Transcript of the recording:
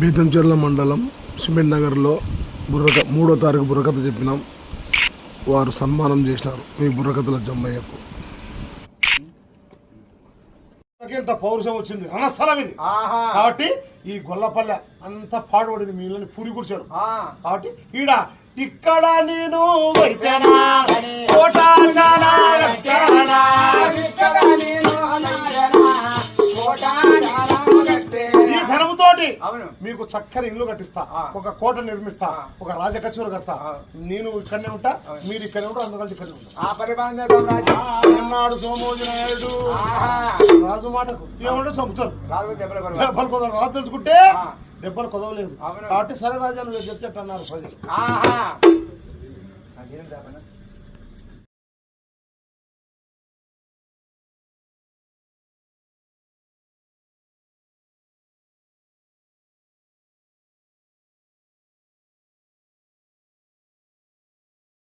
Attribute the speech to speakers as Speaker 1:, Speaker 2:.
Speaker 1: బీతంచెర్ల మండలం సిమెంట్ నగర్లో బుర్రక మూడో తారీఖు బుర్రకథ చెప్పినాం. వారు సన్మానం చేసినారు. మీ బుర్రకథల జమ్మయ్యకు. ఇంత పౌరుషం వచ్చింది? రణస్థలం ఇది.
Speaker 2: ఆహా.
Speaker 1: కాబట్టి ఈ గొల్లపల్లె అంతా పాడుపడింది మీ ఇళ్ళని పూరి కూర్చారు
Speaker 2: ఆ.
Speaker 1: కాబట్టి ఈడ ఇక్కడ నేను.
Speaker 2: ఇక్కడ నేను అవును.
Speaker 1: మీకు చక్కని ఇల్లు కట్టిస్తా. ఒక కోట నిర్మిస్తా. ఒక రాజకచూరు కడతా.
Speaker 2: ఆ.
Speaker 1: నేను ఇక్కడనే ఉంటా మీరు ఇక్కడనే ఉంటా అందరూ కలిసి ఇక్కడనే ఉంటా.
Speaker 2: ఆ పరిపాలన చేద్దాం రాజు.
Speaker 1: ఎన్నాడు సోమోజు నాయుడు? రాజు మాటకు ఏమంటే చంపుతారు.
Speaker 2: రాజు దెబ్బలు
Speaker 1: రాజు తెలుసుకుంటే. దెబ్బలు కుదవలేదు. కాబట్టి సరే రాజా నువ్వు అన్నారు ప్రజలు.